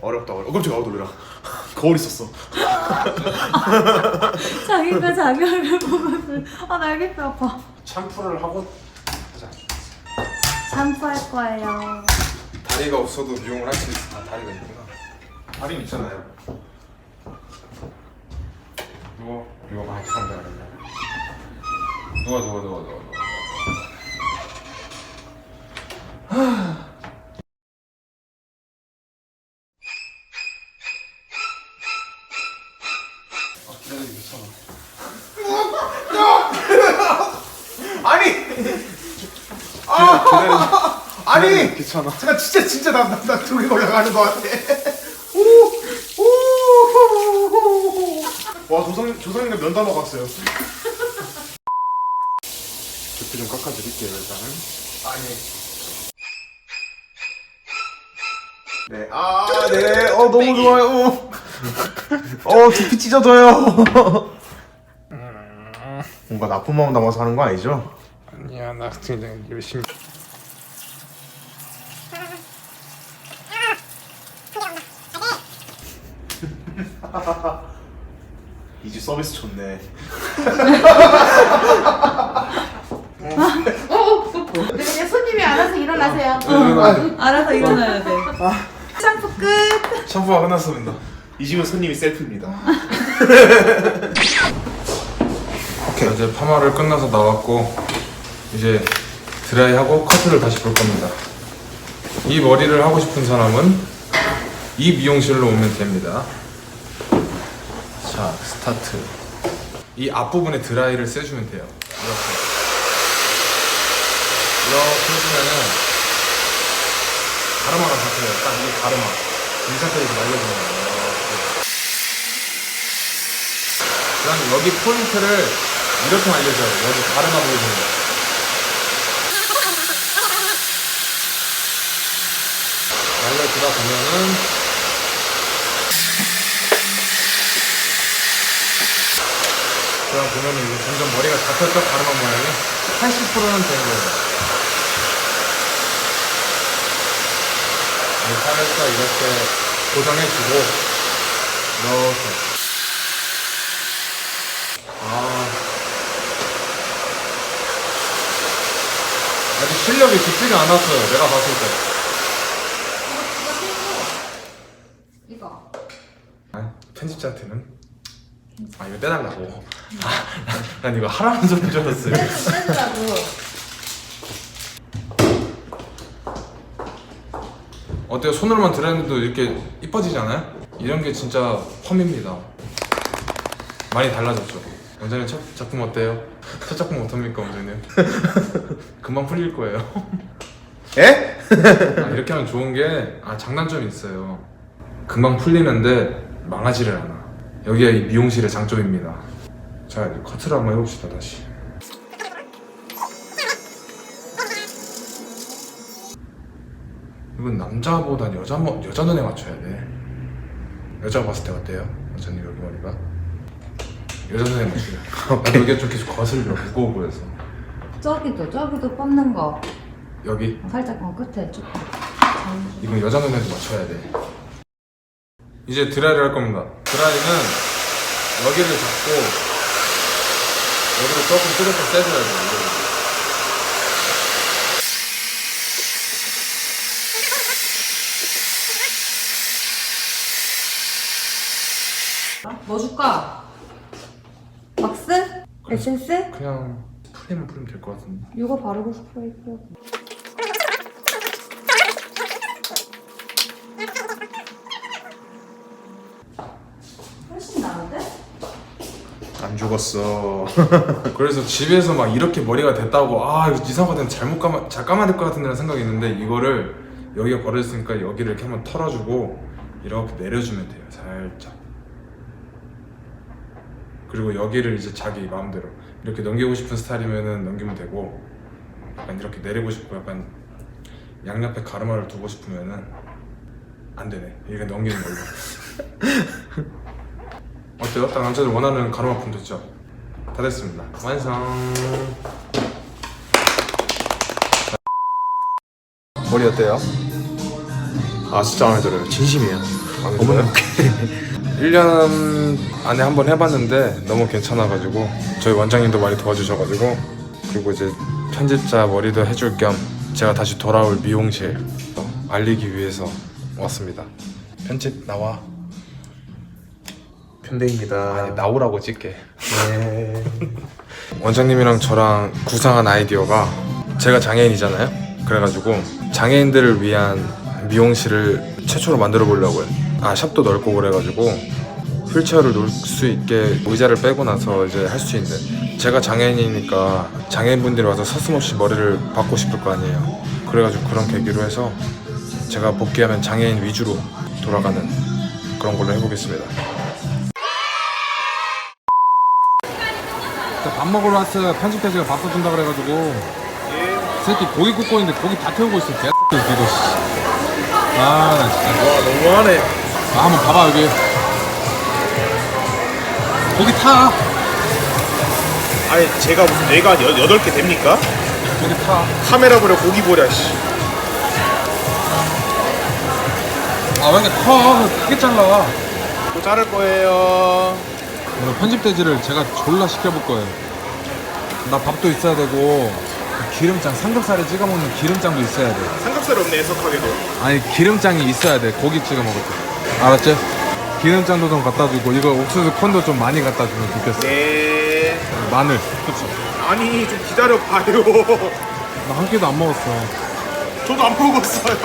어렵다 어려. 어 깜짝이야 어, 놀래라. 거울 있었어. 자기가 자기 얼굴 보면서 아 날개뼈 아파. 샴푸를 하고 하자. 샴푸할 거예요. 다리가 없어도 미용을 할 수 있어. 아 다리가 있구나. 다리 있잖아요. 누워. 누워 많이 참다 그랬나. 누워 누워 누워 누워 누워. 아 기다리기 귀찮아. 아니 기다리기 아니. 귀찮아. 잠깐 진짜 진짜 나나 둘이 올라가는 것 같아. 와 조선 조선이가 면담 먹었어요. 두피 좀 깎아드릴게요 일단은. 네. 아, 네. 어, 너무 좋아요. 어, 두피 찢어져요. 뭔가 나쁜 마음 담아서 하는 거 아니죠? 아니야 나 그냥 열심히. 이제 서비스 좋네. 근데 그냥 손님이 알아서 일어나세요. 알아서 일어나야 돼. 샴푸 끝. 샴푸가 끝났습니다. 이 집은 손님이 셀프입니다. 오케이. 이제 파마를 끝나서 나왔고 이제 드라이하고 커트를 다시 볼 겁니다. 이 머리를 하고 싶은 사람은 이 미용실로 오면 됩니다. 자, 스타트. 이 앞부분에 드라이를 쐬주면 돼요. 이렇게. 이렇게 해주면은 가르마가 잡혀요. 딱 이게 가르마. 이 상태에서 말려주는 거예요. 이렇게. 그다음 여기 포인트를 이렇게 말려줘요. 여기 가르마 보이는 거. 말려주다 보면은 그럼 보면은 이제 점점 머리가 잡혔죠 가르마 모양이 80%는 되는 거예요. 이 살짝 이렇게 고정해주고 이렇게 아. 아직 실력이 죽지가 않았어요. 내가 봤을 때. 이거. 아, 편집자한테는 아 이거 떼달라고. 아, 난 이거 하라는 소리인 줄 알았어요. 떼주라고. 어때요? 손으로만 드라이는데도 이렇게 이뻐지지 않아요? 이런 게 진짜 펌입니다. 많이 달라졌죠. 원장님 첫 작품 어때요? 첫 작품 어떻습니까, 원장님? 금방 풀릴 거예요. 에? 아, 이렇게 하면 좋은 게 아, 장단점이 있어요. 금방 풀리는데 망하지를 않아. 여기가 이 미용실의 장점입니다. 자, 이제 커트를 한번 해봅시다, 다시. 이건 남자보단 여자, 머- 여자 눈에 맞춰야 돼. 여자가 봤을 때 어때요? 원장님 여기 머리가? 여자 눈에 맞춰요. 나도 여기가 좀 계속 거슬려, 무거워 보여서. 저기도 저기도 뽑는 거. 여기 살짝 어 끝에 조금. 이건 여자 눈에도 맞춰야 돼. 이제 드라이를 할 겁니다. 드라이는 여기를 잡고 여기를 조금 뜯어서 떼줘야 돼요. 뭐 줄까? 왁스? 에센스? 그냥 프레임을 뿌리면 될 것 같은데. 이거 바르고 스프레이 뿌려. 훨씬 나은데? 안 죽었어. 그래서 집에서 막 이렇게 머리가 됐다고 아 이거 이상하다. 잘못 감아 잘 감아야 될 것 같은데 생각이 있는데 이거를 여기가 벌어졌으니까 여기를 이렇게 한번 털어주고 이렇게 내려주면 돼요 살짝. 그리고 여기를 이제 자기 마음대로 이렇게 넘기고 싶은 스타일이면은 넘기면 되고 약간 이렇게 내리고 싶고 약간 양옆에 가르마를 두고 싶으면은 안 되네. 이렇게 넘기는 걸로 어때요? 딱 남자들 원하는 가르마 품 됐죠? 다 됐습니다. 완성. 머리 어때요? 아 진짜 마음에 들어요. 진심이에요. 마음에 들어요? 1년 안에 한 번 해봤는데 너무 괜찮아가지고 저희 원장님도 많이 도와주셔가지고 그리고 이제 편집자 머리도 해줄 겸 제가 다시 돌아올 미용실 알리기 위해서 왔습니다. 편집 나와. 편대입니다. 아니 나오라고 찍게. 네. 원장님이랑 저랑 구상한 아이디어가 제가 장애인이잖아요. 그래가지고 장애인들을 위한 미용실을 최초로 만들어 보려고요. 아 샵도 넓고 그래가지고 휠체어를 놓을 수 있게 의자를 빼고 나서 이제 할 수 있는 제가 장애인이니까 장애인분들이 와서 서슴없이 머리를 받고 싶을 거 아니에요. 그래가지고 그런 계기로 해서 제가 복귀하면 장애인 위주로 돌아가는 그런 걸로 해보겠습니다. 밥 먹으러 왔어요. 편집대지가 밥 사준다 그래가지고. 새끼 고기 굽고 있는데 고기 다 태우고 있어. 개 이거. 씨. 아, 나 진짜. 와 너무하네. 아, 한번 봐봐 여기. 고기 타. 아니 제가 무슨 뇌가 여, 여덟 개 됩니까? 고기 타. 카메라 보려 고기 보려 씨. 아, 왜 이렇게 커? 크게 잘라. 또 자를 거예요. 오늘 편집돼지를 제가 졸라 시켜볼 거예요. 나 밥도 있어야 되고 기름장 삼겹살에 찍어 먹는 기름장도 있어야 돼. 삼겹살 없네 해석하게도. 아니 기름장이 있어야 돼. 고기 찍어 먹을 때. 알았지? 기름장도 좀 갖다 주고 이거 옥수수 콘도 좀 많이 갖다 주면 좋겠어. 네. 마늘. 그치? 아니 좀 기다려 봐요. 나 한 끼도 안 먹었어. 저도 안 먹었어요.